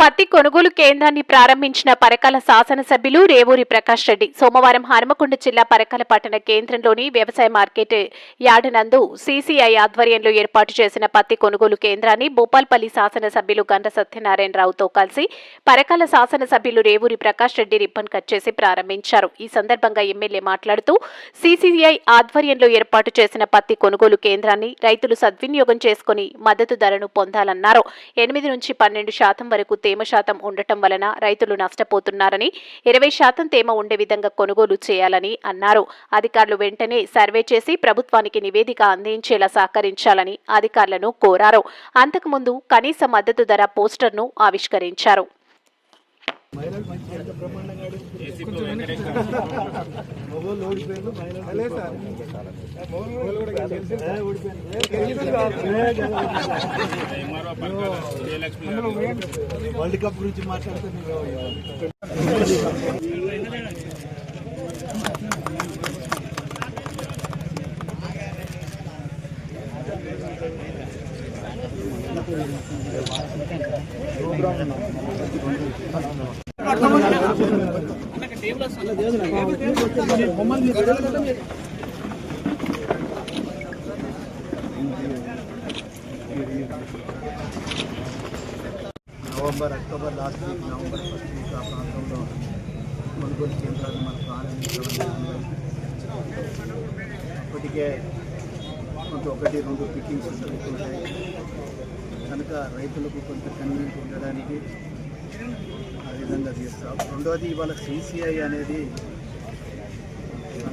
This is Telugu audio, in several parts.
పత్తి కొనుగోలు కేంద్రాన్ని ప్రారంభించిన పరకాల శాసనసభ్యులు రేవూరి ప్రకాష్ రెడ్డి. సోమవారం హనుమకొండ జిల్లా పరకాల పట్టణ కేంద్రంలోని వ్యవసాయ మార్కెట్ యార్డ్ నందు సీసీఐ ఆధ్వర్యంలో ఏర్పాటు చేసిన పత్తి కొనుగోలు కేంద్రాన్ని భూపాల్పల్లి శాసనసభ్యులు గంట సత్యనారాయణరావుతో కలిసి పరకాల శాసనసభ్యులు రేవూరి ప్రకాష్ రెడ్డి రిబ్బన్ కట్ చేసి ప్రారంభించారు. ఈ సందర్భంగా ఎమ్మెల్యే మాట్లాడుతూ సీసీఐ ఆధ్వర్యంలో ఏర్పాటు చేసిన పత్తి కొనుగోలు కేంద్రాన్ని రైతులు సద్వినియోగం చేసుకుని మద్దతు ధరను పొందాలన్నారు. ఎనిమిది నుంచి పన్నెండు శాతం వరకు తేమ శాతం ఉండటం వలన రైతులు నష్టపోతున్నారని ఇరవై శాతం తేమ ఉండే విధంగా కొనుగోలు చేయాలని అన్నారు. అధికారులు వెంటనే సర్వే చేసి ప్రభుత్వానికి నివేదిక అందించేలా సహకరించాలని అధికారులను కోరారు. అంతకుముందు కనీస మద్దతు ధర పోస్టర్ను ఆవిష్కరించారు. వరల్డ్ కప్ గురించి మాట్లాడితే మీరు November October last week November first week ఆ ప్రాంతంలో కొనుగోలు కేంద్రాలు మన ప్రారంభించడం జరిగింది. ఇప్పటికే కొంత ఒకటి రెండు పికింగ్స్ జరుగుతుంటాయి కనుక రైతులకు కొంత కన్వీనెంట్ ఉండడానికి ఆ విధంగా చేస్తాం రెండవది ఇవాళ సిసిఐ అనేది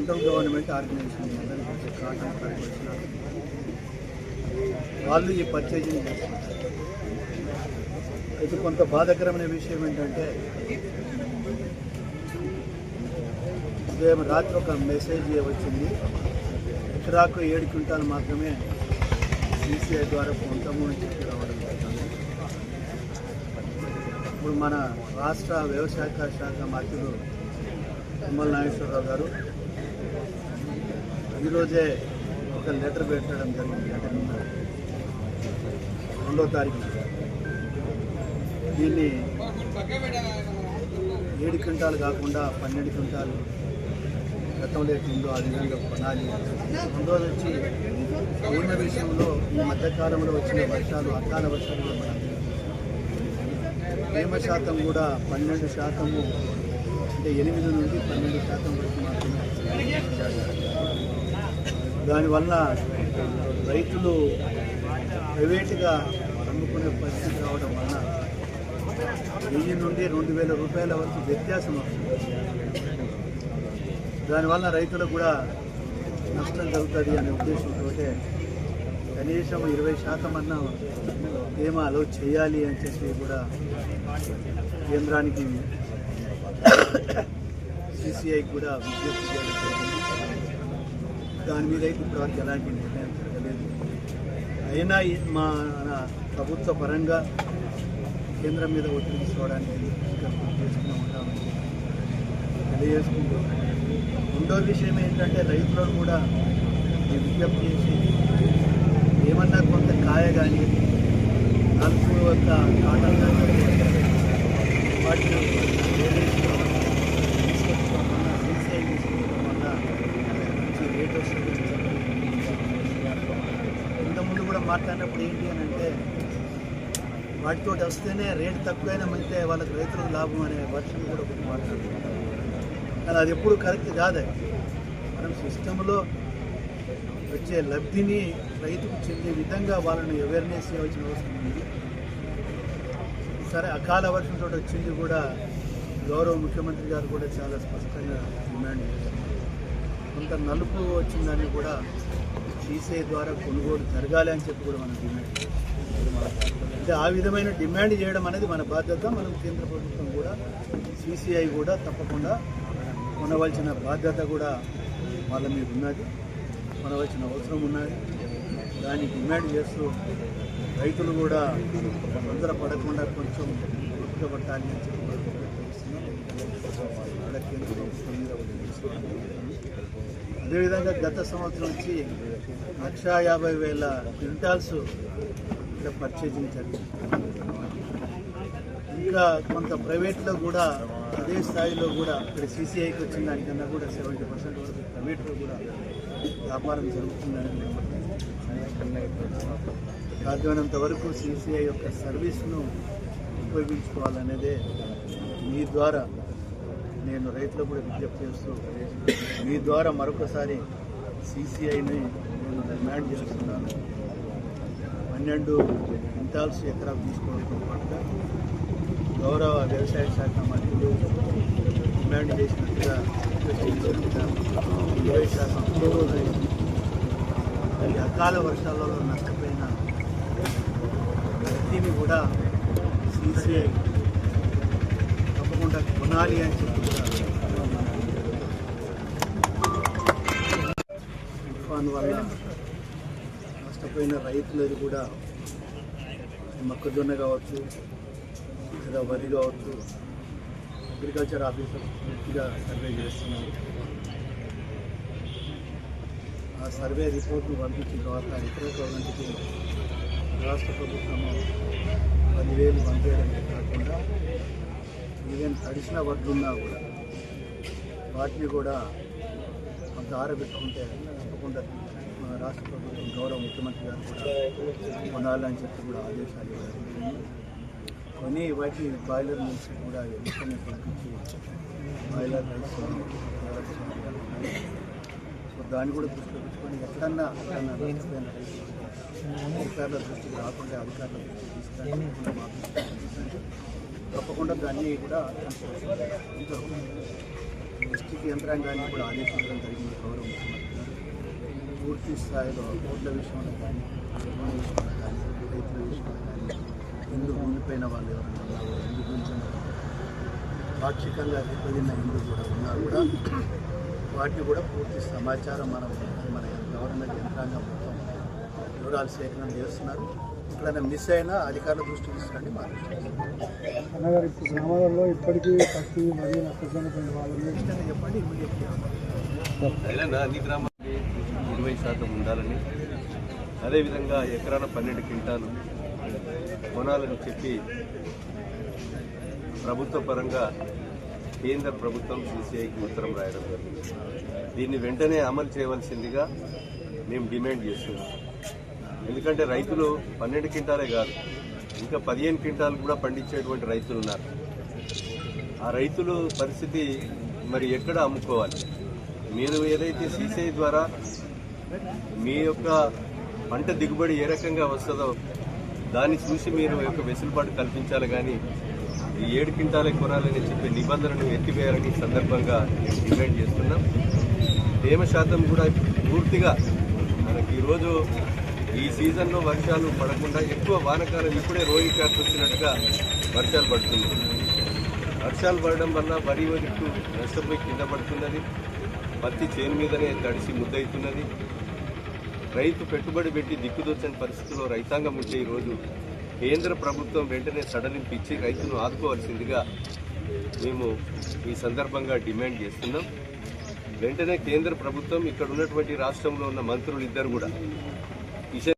central government organisation cotton corporation వాళ్ళు ఈ పర్చేజింగ్ చేస్తారు అయితే కొంత బాధాకరమైన విషయం ఏంటంటే ఉదయం రాత్రి ఒక మెసేజ్ వచ్చింది ఎకరాకు ఏడు క్వింటాలు మాత్రమే సీసీఐ ద్వారా పొందాము అని చెప్పి రావడం జరిగింది. ఇప్పుడు మన రాష్ట్ర వ్యవసాయ శాఖ మంత్రులు తుమ్మల నాగేశ్వరరావు గారు ఈరోజే ఒక లెటర్ పెట్టడం జరిగింది అంటే నిన్న రెండో తారీఖు. దీన్ని ఏడు క్వింటాలు కాకుండా పన్నెండు క్వింటాలు గతంలో ఎట్లుందో ఆ విధంగా కొనాలి. రెండోది వచ్చి ఉన్న విషయంలో ఈ మధ్యకాలంలో వచ్చిన వర్షాలు అకాల వర్షాలు కూడా తేమ శాతం కూడా పన్నెండు శాతము అంటే ఎనిమిది నుండి పన్నెండు శాతం వరకు మాత్రమే. దానివల్ల రైతులు ప్రైవేటుగా అమ్ముకునే పరిస్థితి రావడం వలన వెయ్యి నుండి రెండు వేల రూపాయల వరకు వ్యత్యాసం వస్తుంది. దానివల్ల రైతులకు కూడా నష్టం జరుగుతుంది అనే ఉద్దేశంతో కనీసం ఇరవై శాతం అన్న తేమ అలో చేయాలి అని చెప్పి కూడా కేంద్రానికి సిసిఐకి కూడా విజ్ఞప్తి చేయడం దాని మీద అయితే ఇప్పటివరకు ఎలాంటి నిర్ణయం జరగలేదు. అయినా మా ప్రభుత్వ పరంగా కేంద్రం మీద ఒత్తిడి తీసుకోవడానికి ఇంకా ఉంటామని తెలియజేసుకుంటూ రెండో విషయం ఏంటంటే రైతులను కూడా ఈ విజ్ఞప్తి చేసి ఏమన్నా కొంత కాయ కానీ నలుపు యొక్క కాటన్ కానీ వాటిని వేరేసి తీసుకొచ్చుకోవడం వల్ల CCI తీసుకోవడం వల్ల మంచి రేట్ వస్తుంది అని చెప్పి ఇంతకుముందు కూడా ఏంటి అని అంటే వాటితో వస్తేనే రేటు తక్కువైనా మంచితే వాళ్ళకి రైతులకు లాభం అనే వర్షం కూడా ఒకటి మాట్లాడుతున్నారు. కానీ అది ఎప్పుడు కరెక్ట్ కాదు. మనం సిస్టంలో వచ్చే లబ్ధిని రైతుకు చెందే విధంగా వాళ్ళని అవేర్నెస్ చేయవలసిన అవసరం ఉంది. సరే అకాల వర్షంతో వచ్చింది కూడా గౌరవ ముఖ్యమంత్రి గారు కూడా చాలా స్పష్టంగా డిమాండ్ చేశారు. కొంత నలుపు వచ్చిందని కూడా సీసీఐ ద్వారా కొనుగోలు జరగాలి అని చెప్పి కూడా మనం డిమాండ్ అంటే ఆ విధమైన డిమాండ్ చేయడం అనేది మన బాధ్యత. మనం కేంద్ర ప్రభుత్వం కూడా సీసీఐ కూడా తప్పకుండా కొనవలసిన బాధ్యత కూడా వాళ్ళ మీద ఉన్నది. కొనవలసిన అవసరం ఉన్నది. దాన్ని డిమాండ్ చేస్తూ రైతులు కూడా తొందర పడకుండా కొంచెం పట్టాలి అని చెప్పి కూడా కేంద్ర ప్రభుత్వం మీద అదేవిధంగా గత సంవత్సరం నుంచి లక్ష యాభై వేల క్వింటాల్స్ ఇక్కడ పర్చేజింగ్ జరిగింది. ఇంకా కొంత ప్రైవేట్లో కూడా అదే స్థాయిలో కూడా ఇక్కడ సీసీఐకి వచ్చిన దానికన్నా కూడా సెవెంటీ పర్సెంట్ వరకు ప్రైవేట్లో కూడా వ్యాపారం జరుగుతుందని సాధ్యమైనంత వరకు సీసీఐ యొక్క సర్వీస్ను ఉపయోగించుకోవాలనేదే మీ ద్వారా నేను రైతులకు కూడా విజ్ఞప్తి చేస్తూ మీ ద్వారా మరొకసారి సీసీఐని నేను డిమాండ్ చేస్తున్నాను. పన్నెండు క్వింటాల్స్ ఎకరాలు తీసుకోవడంతో పాటుగా గౌరవ వ్యవసాయ శాఖ మంత్రులు డిమాండ్ చేసినట్టుగా రిక్వెస్ట్ శాఖ ఇరవై శాతం ఈ అకాల వర్షాలలో నష్టపోయిన ప్రతిని కూడా సీసీఐ తప్పకుండా కొనాలి అని చెప్పి తుఫాన్ వల్ల నష్టపోయిన రైతులది కూడా మొక్కజొన్న కావచ్చు లేదా వరి కావచ్చు అగ్రికల్చర్ ఆఫీసర్ పూర్తిగా సర్వే చేస్తున్నారు. ఆ సర్వే రిపోర్ట్ను పంపించిన తర్వాత ఇతర గవర్నమెంట్కి రాష్ట్ర ప్రభుత్వము పదివేలు పంపేయడమే కాకుండా ఈవెన్ తడిసిన వడ్లున్నా కూడా వాటిని కూడా కొంత ఆరబెట్టుకుంటే తప్పకుండా మన రాష్ట్ర ప్రభుత్వం గౌరవ ముఖ్యమంత్రి గారు కూడా కొనాలని చెప్పి కూడా ఆదేశాలు ఇవ్వడం కొని వాటిని బాయిలర్ నుంచి కూడా వెంటనే పంపించి బాయిలర్ రైస్ సో దాన్ని కూడా దృష్టిలో పెట్టుకొని ఎక్కడన్నా ఎక్కడన్నా అధికారుల దృష్టికి రాకుండా అధికారుల దృష్టికి తీసుకురాకుండా మా తప్పకుండా దాన్ని కూడా డిస్టిక్ యంత్రాంగాన్ని కూడా ఆదేశించడం జరిగింది గౌరవ ముఖ్యమంత్రి గారు. పూర్తి స్థాయిలో రోడ్ల విషయంలో కానీ నిర్మాణ విషయంలో కానీ రైతుల విషయంలో కానీ హిందూ ఉండిపోయిన వాళ్ళు ఎవరైనా ఉన్నారో హిందూ పాక్షికంగా దెబ్బతిన్న హిందూ కూడా ఉన్నా కూడా వాటిని కూడా పూర్తి సమాచారం మనం మన గవర్నమెంట్ యంత్రాంగం మొత్తం వివరాలు సేకరణ చేస్తున్నారు. ఎక్కడైనా మిస్ అయినా అధికారుల దృష్టికి తీసుకురండి మా అన్నగారు ఇప్పుడు గ్రామాలలో ఇప్పటికీ పత్తి మరియు చెప్పండి అన్ని గ్రామాలకి ఇరవై శాతం ఉండాలని అదేవిధంగా ఎకరాన పన్నెండు క్వింటాలు కొనాలని చెప్పి ప్రభుత్వ పరంగా కేంద్ర ప్రభుత్వం సీసీఐకి ఉత్తరం రాయడం జరిగింది. దీన్ని వెంటనే అమలు చేయవలసిందిగా మేము డిమాండ్ చేస్తున్నాం. ఎందుకంటే రైతులు పన్నెండు క్వింటాలే కాదు ఇంకా పదిహేను క్వింటాలు కూడా పండించేటువంటి రైతులు ఉన్నారు. ఆ రైతులు పరిస్థితి మరి ఎక్కడ అమ్ముకోవాలి? మీరు ఏదైతే సీసీఐ ద్వారా మీ యొక్క పంట దిగుబడి ఏ రకంగా వస్తుందో దాన్ని చూసి మీరు యొక్క వెసులుబాటు కల్పించాలి కానీ ఈ ఏడు క్వింటాలే కొనాలని చెప్పే నిబంధనను ఎత్తివేయాలని సందర్భంగా మేము డిమాండ్ చేస్తున్నాం. తేమ శాతం కూడా పూర్తిగా మనకి ఈరోజు ఈ సీజన్లో వర్షాలు పడకుండా ఎక్కువ వానకాలం ఇప్పుడే రోగి కార్త్ వచ్చినట్టుగా వర్షాలు పడుతున్నాయి. వర్షాలు పడడం వల్ల వరి వరకు నష్టపోయి కింద పడుతున్నది. పత్తి చేను మీదనే తడిసి ముద్దవుతున్నది రైతు పెట్టుబడి పెట్టి దిక్కుదోచని పరిస్థితుల్లో రైతాంగం ఉంటే ఈరోజు కేంద్ర ప్రభుత్వం వెంటనే సడలింపు ఇచ్చి రైతును ఆదుకోవాల్సిందిగా మేము ఈ సందర్భంగా డిమాండ్ చేస్తున్నాం. వెంటనే కేంద్ర ప్రభుత్వం ఇక్కడ ఉన్నటువంటి రాష్ట్రంలో ఉన్న మంత్రులు ఇద్దరు కూడా y se